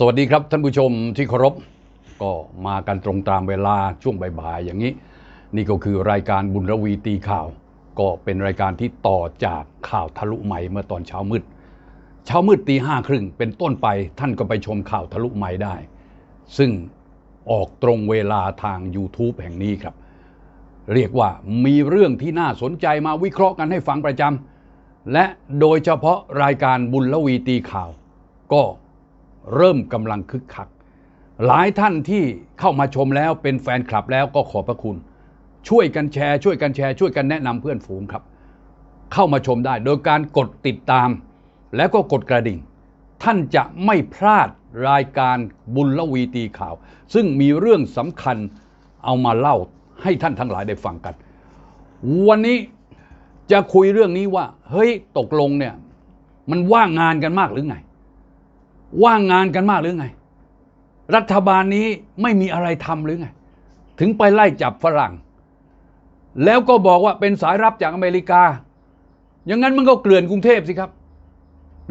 สวัสดีครับท่านผู้ชมที่เคารพก็มากันตรงตามเวลาช่วงบ่ายๆอย่างนี้ นี่ก็คือรายการบุญระวีตีข่าว ก็เป็นรายการที่ต่อจากข่าวทะลุใหม่เมื่อตอนเช้ามืด เช้ามืดตีห้าครึ่งเป็นต้นไปท่านก็ไปชมข่าวทะลุใหม่ได้ ซึ่งออกตรงเวลาทาง YouTube แห่งนี้ครับ เรียกว่ามีเรื่องที่น่าสนใจมาวิเคราะห์กันให้ฟังประจำและโดยเฉพาะรายการบุญละวีตีข่าว ก็ เริ่มกำลังคึกคัก หลายท่านที่เข้ามาชมแล้วเป็นแฟนคลับแล้วก็ขอบพระคุณ ช่วยกันแชร์ช่วยกันแชร์ช่วยกันแนะนำเพื่อนฝูงครับ เข้ามาชมได้โดยการกดติดตาม แล้วก็กดกระดิ่ง ท่านจะไม่พลาดรายการบุญละวีตีข่าว ซึ่งมีเรื่องสำคัญเอามาเล่าให้ท่านทั้งหลายได้ฟังกัน วันนี้จะคุยเรื่องนี้ว่า เฮ้ยตกลงเนี่ย มันว่างงานกันมากหรือไง ว่างงานกันมากหรือไง รัฐบาลนี้ไม่มีอะไรทำหรือไง ถึงไปไล่จับฝรั่ง แล้วก็บอกว่าเป็นสายรับจากอเมริกา อย่างนั้นมันก็เกลื่อนกรุงเทพสิครับ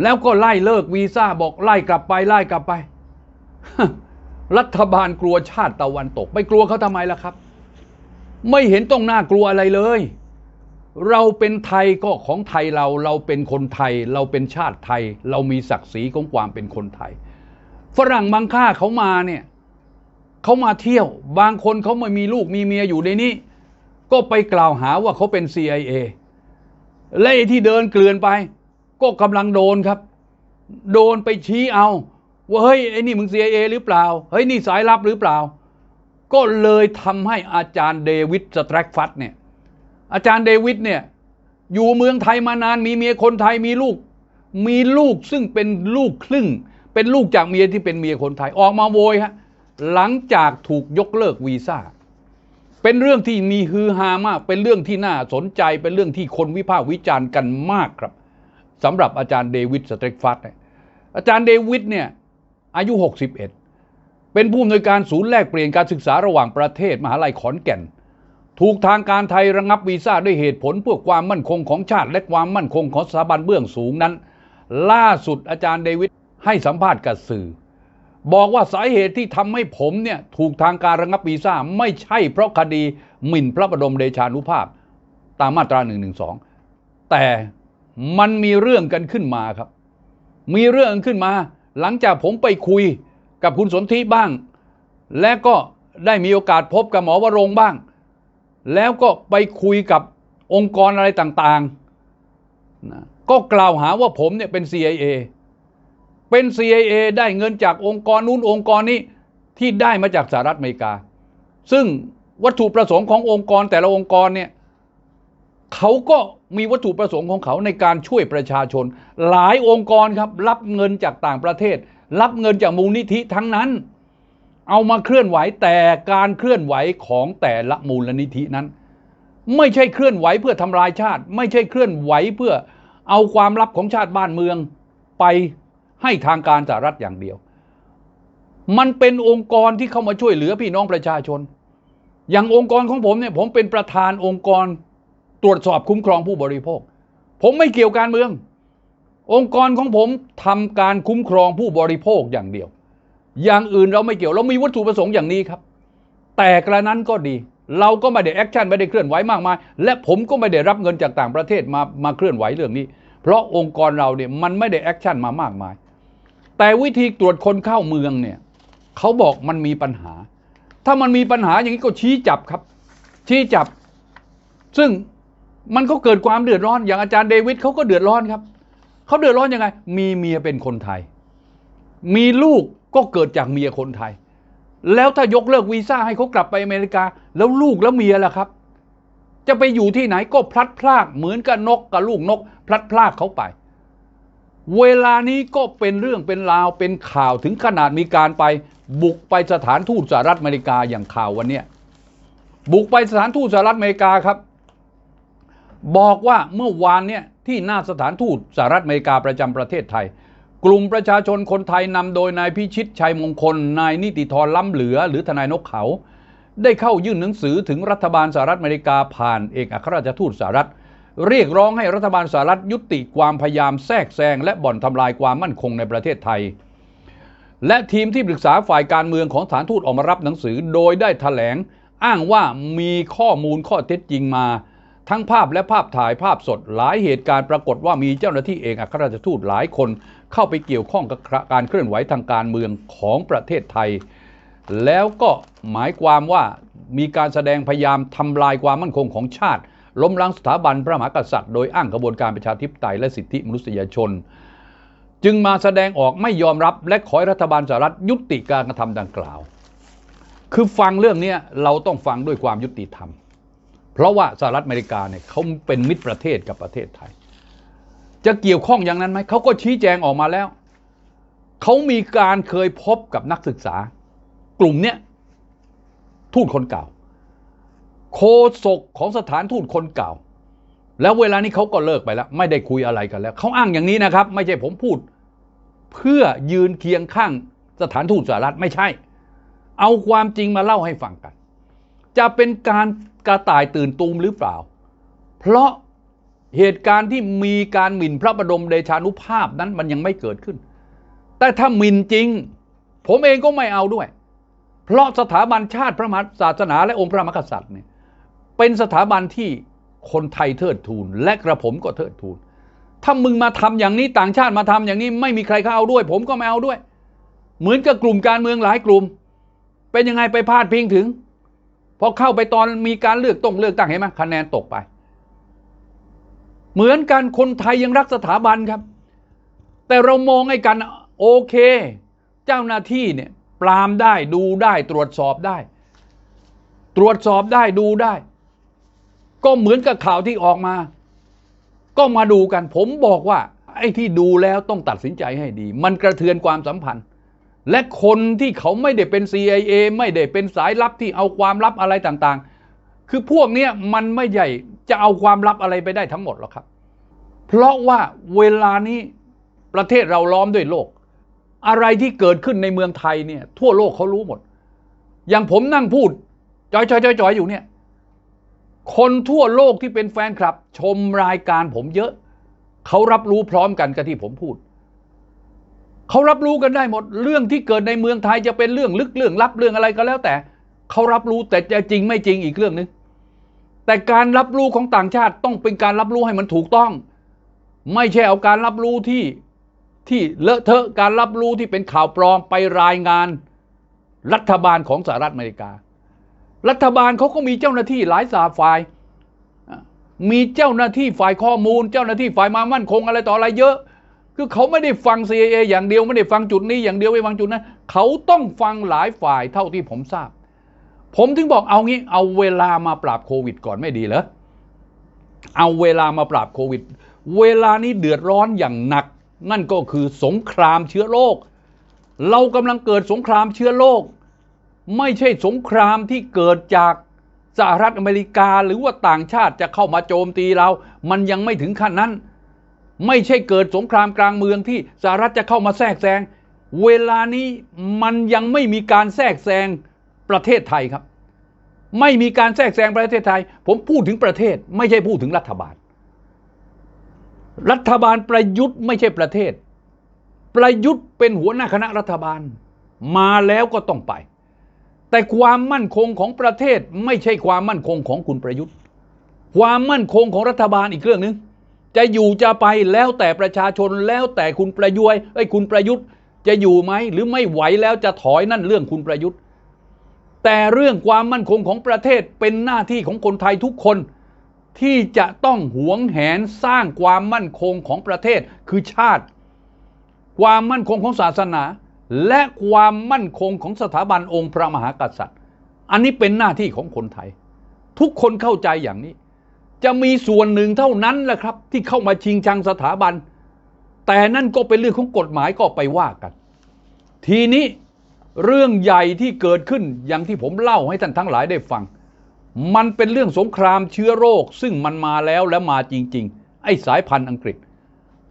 แล้วก็ไล่เลิกวีซ่าบอกไล่กลับไปไล่กลับไป รัฐบาลกลัวชาติตะวันตก ไปกลัวเขาทำไมล่ะครับ ไม่เห็นต้องน่ากลัวอะไรเลย เราเป็นไทยก็ของไทยเราเราเป็นคนไทย เราเป็นชาติไทย เรามีศักดิ์ศรีของความเป็นคนไทย ฝรั่งบางค่าเขามาเนี่ยเขามาเที่ยว บางคนเขาไม่มีลูกมีเมียอยู่ในนี้ ก็ไปกล่าวหาว่าเขาเป็น CIA และไอ้ที่เดินเกลื่อนไป ก็กำลังโดนครับ โดนไปชี้เอาว่าเฮ้ยไอ้นี่มึง CIA หรือเปล่า เฮ้ยนี่สายลับหรือเปล่า ก็เลยทำให้อาจารย์เดวิดสแตรกฟัตเนี่ย อาจารย์เดวิดเนี่ย อยู่เมืองไทยมานานมีเมียคนไทยมีลูก มีลูกซึ่งเป็นลูกครึ่ง เป็นลูกจากเมียที่เป็นเมียคนไทยออกมาโวยฮะหลังจากถูกยกเลิกวีซ่าเป็นเรื่องที่มีฮือฮามาก เป็นเรื่องที่น่าสนใจ เป็นเรื่องที่คนวิพากษ์วิจารณ์กันมากครับสำหรับอาจารย์เดวิดสเตรกฟัตเนี่ยอาจารย์เดวิดเนี่ยอายุ 61 เป็นผู้อำนวยการศูนย์แลกเปลี่ยนการศึกษาระหว่างประเทศมหาลัยขอนแก่น ถูกทางการไทยระงับวีซ่าด้วยเหตุผลเพื่อความมั่นคงของชาติ และความมั่นคงของสถาบันเบื้องสูงนั้น ล่าสุดอาจารย์เดวิดให้สัมภาษณ์กับสื่อ บอกว่าสาเหตุที่ทำให้ผมเนี่ยถูกทางการระงับวีซ่าไม่ใช่เพราะคดีหมิ่นพระบรมเดชานุภาพ ตามมาตรา1นึแต่มันมีเรื่องกันขึ้นมาครับ มีเรื่องขึ้นมา หลังจากผมไปคุยกับคุณสนธิบ้าง และก็ได้มีโอกาสพบกับหมอวรงบ้าง แล้วก็ไปคุยกับองค์กรอะไรต่างๆนะก็กล่าวหาว่าผมเนี่ยเป็น CIA เป็น CIA ได้เงินจากองค์กรนู้นองค์กรนี้ที่ได้มาจากสหรัฐอเมริกา ซึ่งวัตถุประสงค์ขององค์กรแต่ละองค์กรเนี่ยเขาก็มีวัตถุประสงค์ของเขาในการช่วยประชาชน หลายองค์กรครับรับเงินจากต่างประเทศ รับเงินจากมูลนิธิทั้งนั้น เอามาเคลื่อนไหวแต่การเคลื่อนไหวของแต่ละมูลนิธินั้น ไม่ใช่เคลื่อนไหวเพื่อทำลายชาติ ไม่ใช่เคลื่อนไหวเพื่อเอาความลับของชาติบ้านเมืองไปให้ทางการสหรัฐอย่างเดียว มันเป็นองค์กรที่เข้ามาช่วยเหลือพี่น้องประชาชน อย่างองค์กรของผมเนี่ยผมเป็นประธานองค์กรตรวจสอบคุ้มครองผู้บริโภค ผมไม่เกี่ยวการเมือง องค์กรของผมทำการคุ้มครองผู้บริโภคอย่างเดียว อย่างอื่นเราไม่เกี่ยวเรามีวัตถุประสงค์อย่างนี้ครับ แต่กระนั้นก็ดี เราก็ไม่ได้แอคชั่นไม่ได้เคลื่อนไหวมากมาย และผมก็ไม่ได้รับเงินจากต่างประเทศมามาเคลื่อนไหวเรื่องนี้ เพราะองค์กรเราเนี่ยมันไม่ได้แอคชั่นมามากมาย แต่วิธีตรวจคนเข้าเมืองเนี่ยเขาบอกมันมีปัญหา ถ้ามันมีปัญหาอย่างนี้ก็ชี้จับครับ ชี้จับ ซึ่งมันก็เกิดความเดือดร้อน อย่างอาจารย์เดวิดเขาก็เดือดร้อนครับเขาเดือดร้อนยังไง มีเมียเป็นคนไทย มีลูก ก็เกิดจากเมียคนไทย แล้วถ้ายกเลิกวีซ่าให้เขากลับไปอเมริกา แล้วลูกแล้วเมียล่ะครับ จะไปอยู่ที่ไหนก็พลัดพรากเหมือนกับนกกับลูกนก พลัดพรากเขาไป เวลานี้ก็เป็นเรื่องเป็นราวเป็นข่าวถึงขนาดมีการไป บุกไปสถานทูตสหรัฐอเมริกาอย่างข่าววันนี้บุกไปสถานทูตสหรัฐอเมริกาครับ บอกว่าเมื่อวานเนี่ยที่หน้าสถานทูตสหรัฐอเมริกาประจำประเทศไทย กลุ่มประชาชนคนไทยนำโดยนายพิชิตชัยมงคล นายนิติธรล้ำเหลือ หรือทนายนกเขา ได้เข้ายื่นหนังสือถึงรัฐบาลสหรัฐอเมริกาผ่านเอกอัครราชทูตสหรัฐ เรียกร้องให้รัฐบาลสหรัฐยุติความพยายามแทรกแซงและบ่อนทำลายความมั่นคงในประเทศไทย และทีมที่ปรึกษาฝ่ายการเมืองของสถานทูตออกมารับหนังสือ โดยได้ถแถลง อ้างว่ามีข้อมูลข้อเท็จจริงมา ทั้งภาพและภาพถ่ายภาพสดหลายเหตุการณ์ปรากฏว่ามีเจ้าหน้าที่เอกอัครราชทูตหลายคนเข้าไปเกี่ยวข้องกับการเคลื่อนไหวทางการเมืองของประเทศไทย แล้วก็หมายความว่ามีการแสดงพยายามทำลายความมั่นคงของชาติ ล้มล้างสถาบันพระมหากษัตริย์โดยอ้างกระบวนการประชาธิปไตยและสิทธิมนุษยชน จึงมาแสดงออกไม่ยอมรับและขอให้รัฐบาลสหรัฐยุติการกระทำดังกล่าว คือฟังเรื่องนี้เราต้องฟังด้วยความยุติธรรม เพราะว่าสหรัฐอเมริกาเนี่ยเขาเป็นมิตรประเทศกับประเทศไทย จะเกี่ยวข้องอย่างนั้นไหมเขาก็ชี้แจงออกมาแล้วเขามีการเคยพบกับนักศึกษา กลุ่มเนี้ยทูตคนเก่า โคศกของสถานทูตคนเก่า แล้วเวลานี้เขาก็เลิกไปแล้ว ไม่ได้คุยอะไรกันแล้วเขาอ้างอย่างนี้นะครับ ไม่ใช่ผมพูด เพื่อยืนเคียงข้างสถานทูตสหรัฐไม่ใช่ เอาความจริงมาเล่าให้ฟังกัน จะเป็นการกระต่ายตื่นตูมหรือเปล่า เพราะเหตุการณ์ที่มีการหมิ่นพระบรมเดชานุภาพนั้นมันยังไม่เกิดขึ้น แต่ถ้าหมิ่นจริง ผมเองก็ไม่เอาด้วย เพราะสถาบันชาติพระมหากศาสนาและองค์พระมหากษัตริย์เนี่ยเป็นสถาบันที่คนไทยเทิดทูน และกระผมก็เทิดทูน ถ้ามึงมาทำอย่างนี้ต่างชาติมาทำอย่างนี้ไม่มีใครเขาเอาด้วย ผมก็ไม่เอาด้วย เหมือนกับกลุ่มการเมืองหลายกลุ่ม เป็นยังไงไปพาดพิงถึง พอเข้าไปตอนมีการเลือกต้องเลือกตั้งเห็นไหมคะแนนตกไป เหมือนกันคนไทยยังรักสถาบันครับ แต่เรามองให้กันโอเค เจ้าหน้าที่เนี่ยปรามได้ดูได้ตรวจสอบได้ ตรวจสอบได้ดูได้ ก็เหมือนกับข่าวที่ออกมา ก็มาดูกันผมบอกว่า ไอ้ที่ดูแล้วต้องตัดสินใจให้ดี มันกระเทือนความสัมพันธ์ และคนที่เขาไม่ได้เป็น CIA ไม่ได้เป็นสายลับที่เอาความลับอะไรต่างๆ คือพวกเนี้ยมันไม่ใหญ่จะเอาความลับอะไรไปได้ทั้งหมดหรอกครับ เพราะว่าเวลานี้ประเทศเราล้อมด้วยโลก อะไรที่เกิดขึ้นในเมืองไทยเนี่ย ทั่วโลกเขารู้หมด อย่างผมนั่งพูดจอยจอยจอยจอยอยู่เนี่ย คนทั่วโลกที่เป็นแฟนคลับ ชมรายการผมเยอะ เขารับรู้พร้อมกันกับที่ผมพูด เขารับรู้กันได้หมด เรื่องที่เกิดในเมืองไทยจะเป็นเรื่องลึกเรื่องลับเรื่องอะไรก็แล้วแต่เขารับรู้แต่จะจริงไม่จริงอีกเรื่องนึงแต่การรับรู้ของต่างชาติต้องเป็นการรับรู้ให้มันถูกต้อง ไม่ใช่เอาการรับรู้ที่ที่เลอะเทอะการรับรู้ที่เป็นข่าวปลอมไปรายงานรัฐบาลของสหรัฐอเมริกา รัฐบาลเขาก็มีเจ้าหน้าที่หลายสาฝ่าย มีเจ้าหน้าที่ฝ่ายข้อมูล เจ้าหน้าที่ฝ่ายมามั่นคงอะไรต่ออะไรเยอะ คือเขาไม่ได้ฟัง CIA อย่างเดียวไม่ได้ฟังจุดนี้อย่างเดียวไม่ฟังจุดนั้นเขาต้องฟังหลายฝ่ายเท่าที่ผมทราบ ผมถึงบอกเอางี้ เอาเวลามาปราบโควิดก่อนไม่ดีเหรอเอาเวลามาปราบโควิด เวลานี้เดือดร้อนอย่างหนัก นั่นก็คือสงครามเชื้อโรคเรากำลังเกิดสงครามเชื้อโรคไม่ใช่สงครามที่เกิดจากสหรัฐอเมริกาหรือว่าต่างชาติจะเข้ามาโจมตีเรา มันยังไม่ถึงขั้นนั้น ไม่ใช่เกิดสงครามกลางเมืองที่สหรัฐจะเข้ามาแทรกแซง เวลานี้มันยังไม่มีการแทรกแซงประเทศไทยครับ ไม่มีการแทรกแซงประเทศไทย ผมพูดถึงประเทศ ไม่ใช่พูดถึงรัฐบาล รัฐบาลประยุทธ์ไม่ใช่ประเทศ ประยุทธ์เป็นหัวหน้าคณะรัฐบาล มาแล้วก็ต้องไป แต่ความมั่นคงของประเทศไม่ใช่ความมั่นคงของคุณประยุทธ์ ความมั่นคงของรัฐบาลอีกเรื่องหนึ่ง จะอยู่จะไปแล้วแต่ประชาชนแล้วแต่คุณประยุยไอ้คุณประยุทธ์จะอยู่ไหมหรือไม่ไหวแล้วจะถอยนั่นเรื่องคุณประยุทธ์ แต่เรื่องความมั่นคงของประเทศเป็นหน้าที่ของคนไทยทุกคนที่จะต้องหวงแหนสร้างความมั่นคงของประเทศคือชาติ ความมั่นคงของศาสนา และความมั่นคงของสถาบันองค์พระมหากษัตริย์ อันนี้เป็นหน้าที่ของคนไทย ทุกคนเข้าใจอย่างนี้ จะมีส่วนหนึ่งเท่านั้นแหละครับ ที่เข้ามาชิงชังสถาบัน แต่นั่นก็เป็นเรื่องของกฎหมายก็ไปว่ากัน ทีนี้เรื่องใหญ่ที่เกิดขึ้นอย่างที่ผมเล่าให้ท่านทั้งหลายได้ฟัง มันเป็นเรื่องสงครามเชื้อโรค ซึ่งมันมาแล้วและมาจริง ๆ ไอ้สายพันธุ์อังกฤษ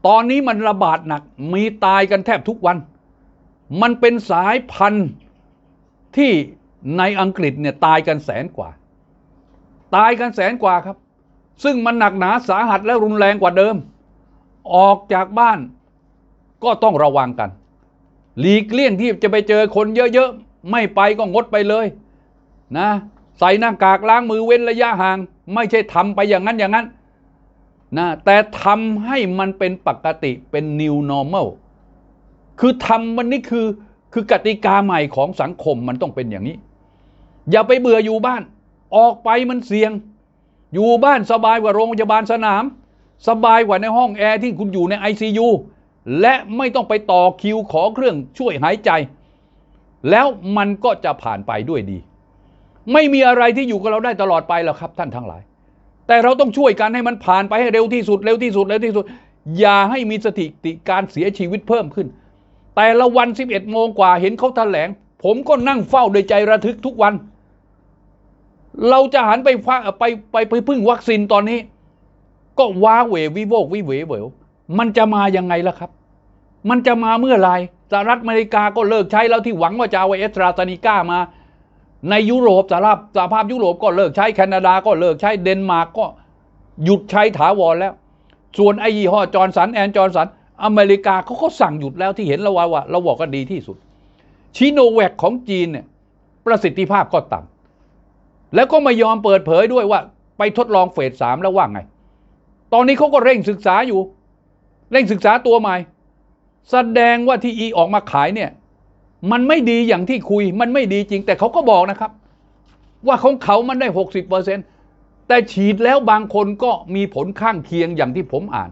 ตอนนี้มันระบาดหนักมีตายกันแทบทุกวัน มันเป็นสายพันธุ์ที่ในอังกฤษเนี่ยตายกันแสนกว่า ตายกันแสนกว่าครับ ซึ่งมันหนักหนาสาหัสและรุนแรงกว่าเดิม ออกจากบ้านก็ต้องระวังกัน หลีกเลี่ยงที่จะไปเจอคนเยอะๆ ไม่ไปก็งดไปเลยนะใส่หน้ากากล้างมือเว้นระยะห่าง ไม่ใช่ทำไปอย่างนั้นอย่างนั้นนะแต่ทำให้มันเป็นปกติเป็น new normal คือทำวันนี้คือคือกติกาใหม่ของสังคมมันต้องเป็นอย่างนี้ อย่าไปเบื่ออยู่บ้าน ออกไปมันเสี่ยง อยู่บ้านสบายกว่าโรงพยาบาลสนาม สบายกว่าในห้องแอร์ที่คุณอยู่ใน ICU และไม่ต้องไปต่อคิวขอเครื่องช่วยหายใจ แล้วมันก็จะผ่านไปด้วยดี ไม่มีอะไรที่อยู่กับเราได้ตลอดไปหรอกครับ ท่านทั้งหลาย แต่เราต้องช่วยกันให้มันผ่านไปให้เร็วที่สุดเร็วที่สุดเร็วที่สุด อย่าให้มีสถิติการเสียชีวิตเพิ่มขึ้น แต่ละวัน 11โมงกว่าเห็นเขาแถลง ผมก็นั่งเฝ้าโดยใจระทึกทุกวัน เราจะหันไปฟังไปไปไปพึ่งวัคซีนตอนนี้ ก็ว้าเหววิโวกวิเวเหวมันจะมายังไงล่ะครับ มันจะมาเมื่อไรสหรัฐอเมริกาก็เลิกใช้แล้วที่หวังว่าจะเอาเอสตราซานิก้ามา ในยุโรปสหภาพสหภาพยุโรปก็เลิกใช้แคนาดาก็เลิกใช้เดนมาร์กก็หยุดใช้ถาวรแล้ว ส่วนไอยี่ห้อจอร์นสันแอนจอร์นสันอเมริกาเขาก็สั่งหยุดแล้วที่เห็นแล้วว่าว่าเราบอกกันดีที่สุด ชิโนแวคของจีนเนี่ยประสิทธิภาพก็ต่ำ แล้วก็ไม่ยอมเปิดเผยด้วยว่า ไปทดลองเฟสสามแล้วว่าไง ตอนนี้เขาก็เร่งศึกษาอยู่ เร่งศึกษาตัวใหม่ แสดงว่าที่อีออกมาขายเนี่ย มันไม่ดีอย่างที่คุย มันไม่ดีจริง แต่เขาก็บอกนะครับ ว่าของเขามันได้หกสิบเปอร์เซ็นแต่ฉีดแล้วบางคนก็มีผลข้างเคียงอย่างที่ผมอ่าน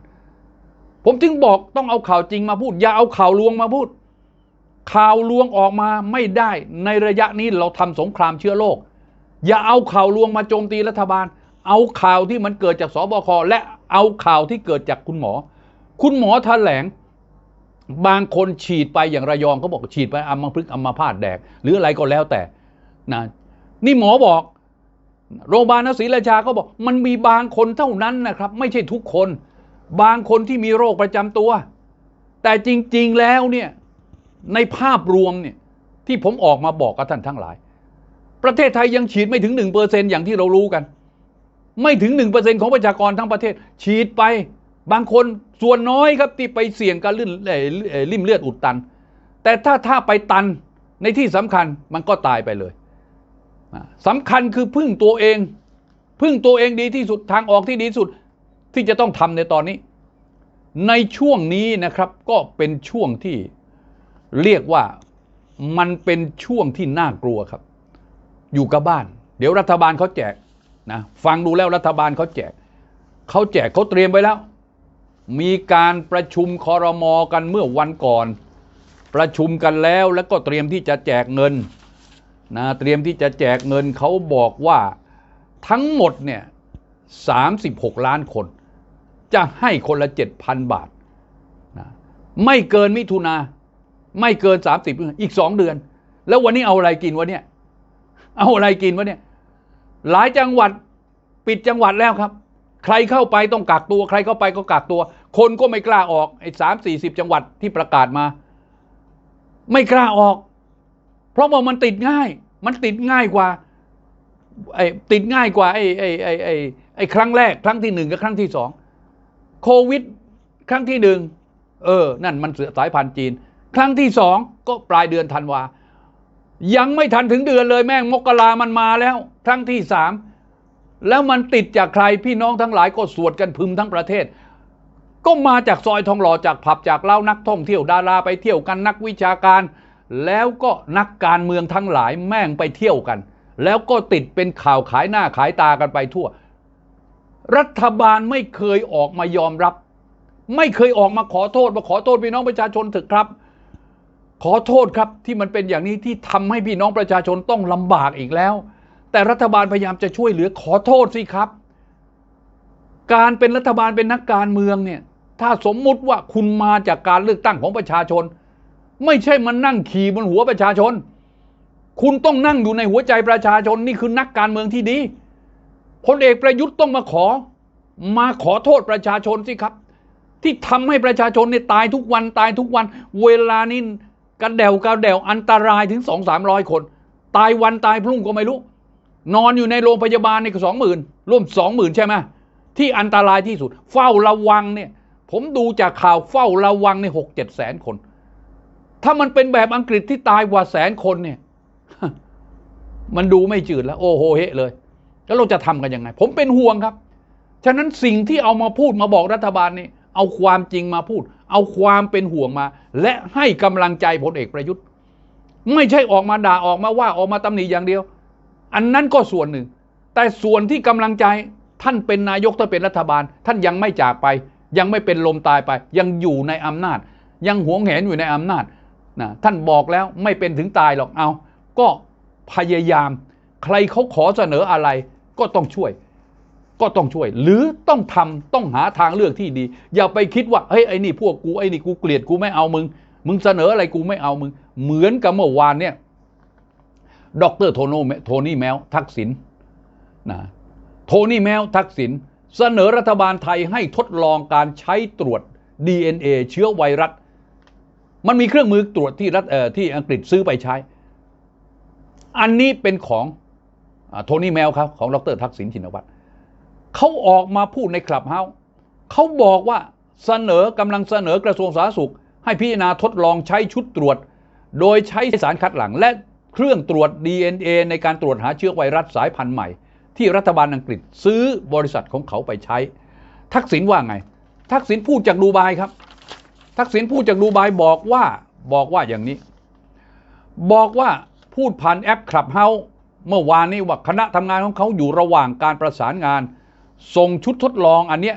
ผมถึงบอกต้องเอาข่าวจริงมาพูด อย่าเอาข่าวลวงมาพูด ข่าวลวงออกมาไม่ได้ ในระยะนี้เราทำสงครามเชื้อโรค อย่าเอาข่าวลวงมาโจมตีรัฐบาล เอาข่าวที่มันเกิดจากสบคและเอาข่าวที่เกิดจากคุณหมอ คุณหมอแถลง บางคนฉีดไปอย่างระยองเขาบอกฉีดไปอัมพฤกษ์อัมพาตแดก หรืออะไรก็แล้วแต่นะนี่หมอบอกโรงพยาบาลนศรีราชาก็บอก มันมีบางคนเท่านั้นนะครับ ไม่ใช่ทุกคน บางคนที่มีโรคประจำตัว แต่จริง ๆแล้วเนี่ยในภาพรวมเนี่ยที่ผมออกมาบอกกับท่านทั้งหลาย ประเทศไทยยังฉีดไม่ถึงหนึ่งเปอร์เซ็นอย่างที่เรารู้กัน ไม่ถึงหนึ่งเปอร์เซ็นของประชากรทั้งประเทศ ฉีดไปบางคนส่วนน้อยครับที่ไปเสี่ยงการลื่นริ่มเลือดอุดตัน แต่ถ้าถ้าไปตันในที่สำคัญมันก็ตายไปเลยอ่าสำคัญคือพึ่งตัวเอง พึ่งตัวเองดีที่สุดทางออกที่ดีสุดที่จะต้องทำในตอนนี้ ในช่วงนี้นะครับก็เป็นช่วงที่เรียกว่ามันเป็นช่วงที่น่ากลัวครับ อยู่กับบ้าน เดี๋ยวรัฐบาลเขาแจกนะฟังดูแล้วรัฐบาลเขาแจกเขาแจกเขาเตรียมไว้แล้ว มีการประชุมคอรมอกันเมื่อวันก่อน ประชุมกันแล้วแล้วก็เตรียมที่จะแจกเงินนะเตรียมที่จะแจกเงินเขาบอกว่าทั้งหมดเนี่ย36 ล้านคน จะให้คนละ 7,000 บาทนะไม่เกินมิถุนาไม่เกิน 30 อีก 2 เดือน แล้ววันนี้เอาอะไรกินวะเนี่ย เอาอะไรกินวะเนี่ย หลายจังหวัดปิดจังหวัดแล้วครับ ใครเข้าไปต้องกักตัว ใครเข้าไปก็กักตัว คนก็ไม่กล้าออกไอ้สามสี่สิบจังหวัดที่ประกาศมา ไม่กล้าออก เพราะว่ามันติดง่าย มันติดง่ายกว่าไอ้ติดง่ายกว่าไอ้ไอ้ไอ้ไอ้ไอ้ครั้งแรก ครั้งที่หนึ่งกับครั้งที่สองโควิด ครั้งที่หนึ่งเออ นั่นมันเสือสายพันธุ์จีน ครั้งที่สองก็ปลายเดือนธันวา ยังไม่ทันถึงเดือนเลยแม่งมกรามันมาแล้วครั้งที่สามแล้วมันติดจากใครพี่น้องทั้งหลายก็สวดกันพึมทั้งประเทศ ก็มาจากซอยทองหล่อจากผับจากเล้านักท่องเที่ยวดาราไปเที่ยวกันนักวิชาการ แล้วก็นักการเมืองทั้งหลายแม่งไปเที่ยวกัน แล้วก็ติดเป็นข่าวขายหน้าขายตากันไปทั่ว รัฐบาลไม่เคยออกมายอมรับ ไม่เคยออกมาขอโทษมาขอโทษพี่น้องประชาชนเถอะครับ ขอโทษครับที่มันเป็นอย่างนี้ที่ทำให้พี่น้องประชาชนต้องลำบากอีกแล้ว แต่รัฐบาลพยายามจะช่วยเหลือขอโทษสิครับ การเป็นรัฐบาลเป็นนักการเมืองเนี่ย ถ้าสมมุติว่าคุณมาจากการเลือกตั้งของประชาชน ไม่ใช่มันนั่งขี่บนหัวประชาชน คุณต้องนั่งอยู่ในหัวใจประชาชนนี่คือนักการเมืองที่ดีพลเอกประยุทธ์ต้องมาขอ มาขอโทษประชาชนสิครับ ที่ทำให้ประชาชนเนี่ยตายทุกวันตายทุกวัน เวลานี้ กันเดวกันเดวอันตรายถึงสองสามร้อยคน ตายวันตายพรุ่งก็ไม่รู้ นอนอยู่ในโรงพยาบาลนี่ก็สองหมื่นร่วมสองหมื่นใช่ไหมที่อันตรายที่สุด เฝ้าระวังเนี่ย ผมดูจากข่าวเฝ้าระวังในหกเจ็ดแสนคน ถ้ามันเป็นแบบอังกฤษที่ตายกว่าแสนคนเนี่ย มันดูไม่จืดแล้ว โอ้โหเฮเลย แล้วเราจะทำกันยังไง ผมเป็นห่วงครับ ฉะนั้นสิ่งที่เอามาพูดมาบอกรัฐบาลนี่ เอาความจริงมาพูด เอาความเป็นห่วงมา และให้กำลังใจพลเอกประยุทธ์ ไม่ใช่ออกมาด่าออกมาว่าออกมาตำหนิอย่างเดียว อันนั้นก็ส่วนหนึ่ง แต่ส่วนที่กำลังใจท่านเป็นนายกท่าเป็นรัฐบาล ท่านยังไม่จากไป ยังไม่เป็นลมตายไป ยังอยู่ในอำนาจ ยังหวงแหนอยู่ในอำนาจนะท่านบอกแล้วไม่เป็นถึงตายหรอกเอา ก็พยายาม ใครเขาขอเสนออะไรก็ต้องช่วย ก็ต้องช่วย หรือต้องทำต้องหาทางเลือกที่ดี อย่าไปคิดว่าเฮ้ยไอ้นี่พวกกูไอ้นี่กูเกลียดกูไม่เอามึง มึงเสนออะไรกูไม่เอามึง เหมือนกับเมื่อวานเนี่ยดรโทโนโทนี่แมวทักษิณนะโทนี่แมวทักษิณเสนอรัฐบาลไทยให้ทดลองการใช้ตรวจ DNA เชื้อไวรัส มันมีเครื่องมือตรวจที่รัฐเอ่อที่อังกฤษซื้อไปใช้ อันนี้เป็นของโทนี่แมวครับของดรทักษิณชินวัตร เขาออกมาพูดในคลับเฮาส์เขาบอกว่าเสนอกำลังเสนอกระทรวงสาธารณสุข ให้พิจารณาทดลองใช้ชุดตรวจ โดยใช้สารคัดหลั่งและเครื่องตรวจ DNA ในการตรวจหาเชื้อไวรัสสายพันธุ์ใหม่ ที่รัฐบาลอังกฤษซื้อบริษัทของเขาไปใช้ ทักษิณว่าไง ทักษิณพูดจากดูไบครับ ทักษิณพูดจากดูไบบอกว่าบอกว่าอย่างนี้ บอกว่าพูดผ่านแอปคลับเฮาส์เมื่อวานนี้ว่าคณะทำงานของเขาอยู่ระหว่างการประสานงาน ส่งชุดทดลองอันเนี้ย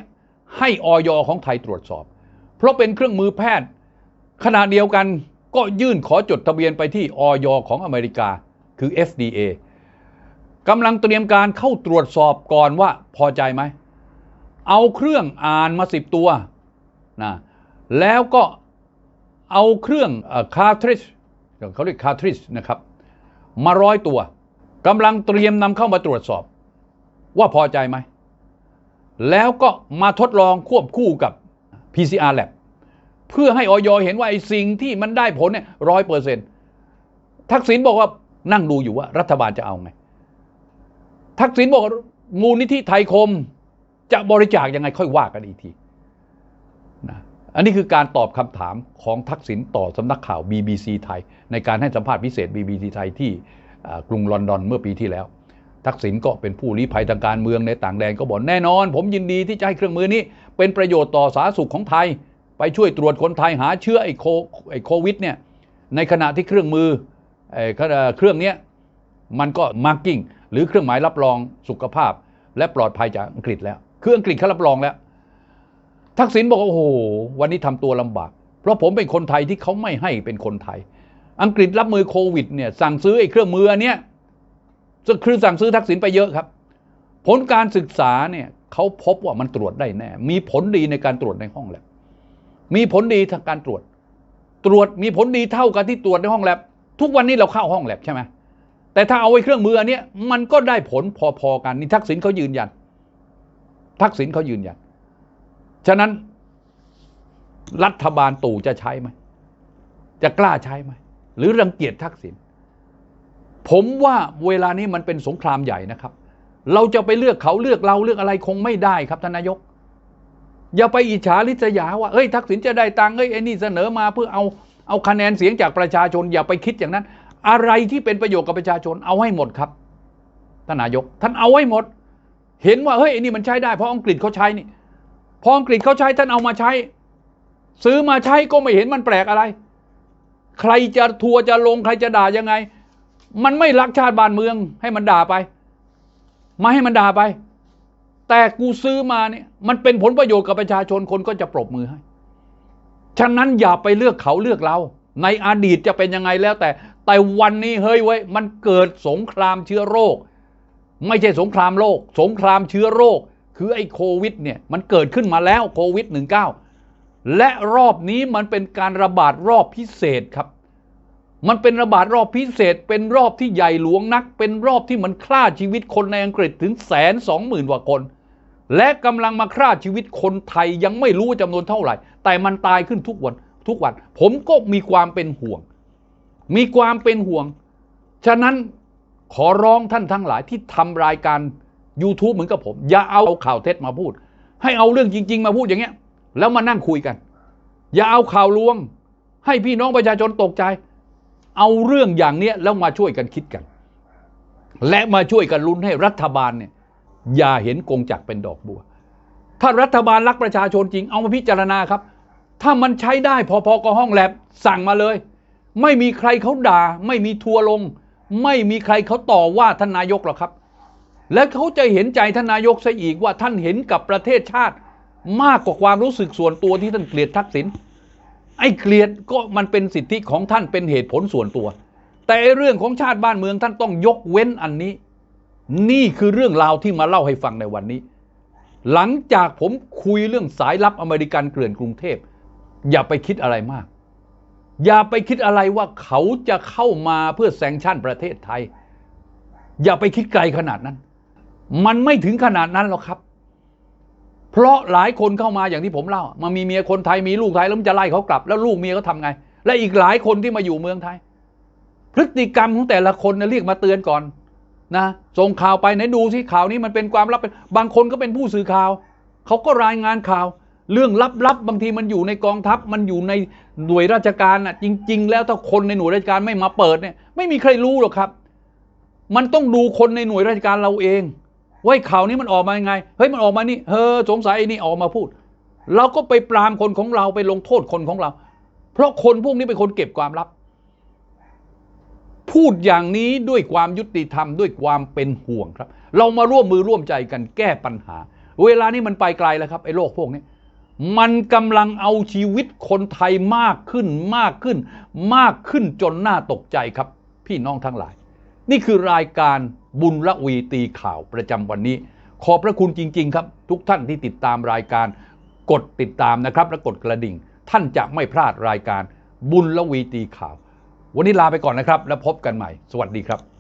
ให้ออยของไทยตรวจสอบ เพราะเป็นเครื่องมือแพทย์ ขณะเดียวกันก็ยื่นขอจดทะเบียนไปที่ออยของอเมริกาคือ FDA กำลังเตรียมการเข้าตรวจสอบก่อนว่าพอใจไหม เอาเครื่องอ่านมาสิบตัวนะแล้วก็เอาเครื่องคาร์ทริชเขาเรียกคาร์ทริชนะครับ มาร้อยตัวกำลังเตรียมนำเข้ามาตรวจสอบ ว่าพอใจไหม แล้วก็มาทดลองควบคู่กับ PCR lab เพื่อให้ออยเห็นว่าไอ้สิ่งที่มันได้ผลเนี่ยร้อยเปอร์เซ็นต์ทักษิณบอกว่านั่งดูอยู่ว่ารัฐบาลจะเอาไง ทักษิณบอกมูลนิธิไทยคมจะบริจาคยังไงค่อยว่ากันอีกทีนะอันนี้คือการตอบคำถามของทักษิณต่อสำนักข่าว BBC ไทย ในการให้สัมภาษณ์พิเศษ BBC ไทยที่กรุงลอนดอนเมื่อปีที่แล้ว ทักษิณก็เป็นผู้ลี้ภัยทางการเมืองในต่างแดนก็บอกแน่นอน ผมยินดีที่จะให้เครื่องมือนี้ เป็นประโยชน์ต่อสาธารณสุขของไทย ไปช่วยตรวจคนไทยหาเชื้อไอโคไอโควิดเนี่ยในขณะที่เครื่องมืออเครื่องนี้มันก็มาร์กิ้งหรือเครื่องหมายรับรองสุขภาพ และปลอดภัยจากอังกฤษแล้วคืออังกฤษเขารับรองแล้ว ทักษิณบอกโอ้โหวันนี้ทำตัวลำบาก เพราะผมเป็นคนไทยที่เขาไม่ให้เป็นคนไทย อังกฤษรับมือโควิดเนี่ยสั่งซื้อไอ้เครื่องมืออันเนี้ย คือสั่งซื้อทักษิณไปเยอะครับ ผลการศึกษาเนี่ยเขาพบว่ามันตรวจได้แน่ มีผลดีในการตรวจในห้องแลบมีผลดีทางการตรวจ ตรวจมีผลดีเท่ากับที่ตรวจในห้องแลบทุกวันนี้เราเข้าห้องแลบใช่ไหมแต่ถ้าเอาไว้เครื่องมืออันนี้มันก็ได้ผลพอๆกันนี่ทักษิณเขายืนยัน ทักษิณเขายืนยัน ฉะนั้นรัฐบาลตู่จะใช้ไหม จะกล้าใช้ไหม หรือรังเกียจทักษิณ ผมว่าเวลานี้มันเป็นสงครามใหญ่นะครับ เราจะไปเลือกเขาเลือกเราเลือกอะไรคงไม่ได้ครับท่านนายก อย่าไปอิจฉาริษยาว่าเอ้ยทักษิณจะได้ตังค์เอ้ยไอ้นี่เสนอมาเพื่อเอาเอาคะแนนเสียงจากประชาชน อย่าไปคิดอย่างนั้น อะไรที่เป็นประโยชน์กับประชาชนเอาให้หมดครับท่านนายก ท่านเอาให้หมด เห็นว่าเฮ้ยไอ้นี่มันใช้ได้เพราะอังกฤษเขาใช้นี่พออังกฤษเขาใช้ท่านเอามาใช้ ซื้อมาใช้ก็ไม่เห็นมันแปลกอะไร ใครจะทัวจะลงใครจะด่ายังไง มันไม่รักชาติบ้านเมือง ให้มันด่าไป มาให้มันด่าไป แต่กูซื้อมาเนี่ยมันเป็นผลประโยชน์กับประชาชนคนก็จะปรบมือให้ ฉะนั้นอย่าไปเลือกเขาเลือกเรา ในอดีตจะเป็นยังไงแล้ว แต่แต่วันนี้เฮ้ยเว้ยมันเกิดสงครามเชื้อโรค ไม่ใช่สงครามโลก สงครามเชื้อโรค คือไอ้โควิดเนี่ยมันเกิดขึ้นมาแล้วโควิด -19 และรอบนี้มันเป็นการระบาดรอบพิเศษครับ มันเป็นระบาดรอบพิเศษ เป็นรอบที่ใหญ่หลวงนัก เป็นรอบที่มันฆ่าชีวิตคนในอังกฤษถึงแสนสองหมื่นกว่าคน และกำลังมาฆ่าชีวิตคนไทยยังไม่รู้จำนวนเท่าไหร่ แต่มันตายขึ้นทุกวันทุกวัน ผมก็มีความเป็นห่วง มีความเป็นห่วง ฉะนั้นขอร้องท่านทั้งหลายที่ทำรายการ YouTube เหมือนกับผม อย่าเอาข่าวเท็จมาพูด ให้เอาเรื่องจริง ๆ มาพูดอย่างเงี้ย แล้วมานั่งคุยกัน อย่าเอาข่าวลวง ให้พี่น้องประชาชนตกใจ เอาเรื่องอย่างนี้แล้วมาช่วยกันคิดกัน และมาช่วยกันลุ้นให้รัฐบาลเนี่ยอย่าเห็นกงจักเป็นดอกบัว ถ้ารัฐบาลรักประชาชนจริงเอามาพิจารณาครับ ถ้ามันใช้ได้พอๆกับห้องแลบสั่งมาเลย ไม่มีใครเขาด่า ไม่มีทัวลง ไม่มีใครเขาต่อว่าท่านนายกหรอกครับ และเขาจะเห็นใจท่านนายกซะอีกว่าท่านเห็นกับประเทศชาติ มากกว่าความรู้สึกส่วนตัวที่ท่านเกลียดทักษิณ ไอ้เกลียดก็มันเป็นสิทธิของท่านเป็นเหตุผลส่วนตัว แต่เรื่องของชาติบ้านเมืองท่านต้องยกเว้นอันนี้ นี่คือเรื่องราวที่มาเล่าให้ฟังในวันนี้ หลังจากผมคุยเรื่องสายลับอเมริกันเกลื่อนกรุงเทพ อย่าไปคิดอะไรมาก อย่าไปคิดอะไรว่าเขาจะเข้ามาเพื่อแซงชั่นประเทศไทย อย่าไปคิดไกลขนาดนั้น มันไม่ถึงขนาดนั้นหรอกครับ เพราะหลายคนเข้ามาอย่างที่ผมเล่ามามีเมียคนไทยมีลูกไทยแล้วมันจะไล่เขากลับ แล้วลูกเมียเขาทำไง และอีกหลายคนที่มาอยู่เมืองไทย พฤติกรรมของแต่ละคนนะเรียกมาเตือนก่อนนะส่งข่าวไปไหนดูสิข่าวนี้มันเป็นความลับบางคนก็เป็นผู้สื่อข่าวเขาก็รายงานข่าว เรื่องลับๆบางทีมันอยู่ในกองทัพ มันอยู่ในหน่วยราชการน่ะ จริง ๆ แล้วถ้าคนในหน่วยราชการไม่มาเปิดเนี่ย ไม่มีใครรู้หรอกครับ มันต้องดูคนในหน่วยราชการเราเอง ว่าข่าวนี้มันออกมายังไง เฮ้ยมันออกมานี่เฮ้อสงสัยไอ้นี่ออกมาพูด เราก็ไปปรามคนของเราไปลงโทษคนของเรา เพราะคนพวกนี้เป็นคนเก็บความลับ พูดอย่างนี้ด้วยความยุติธรรมด้วยความเป็นห่วงครับ เรามาร่วมมือร่วมใจกันแก้ปัญหา เวลานี้มันไปไกลแล้วครับไอ้โรคพวกนี้มันกำลังเอาชีวิตคนไทยมากขึ้นมากขึ้น มากขึ้นจนน่าตกใจครับ พี่น้องทั้งหลาย นี่คือรายการ บุญละวีตีข่าวประจำวันนี้ ขอบพระคุณจริง ๆ ครับ ทุกท่านที่ติดตามรายการ กดติดตามนะครับ และกดกระดิ่ง ท่านจะไม่พลาดรายการ บุญละวีตีข่าว วันนี้ลาไปก่อนนะครับ แล้วพบกันใหม่ สวัสดีครับ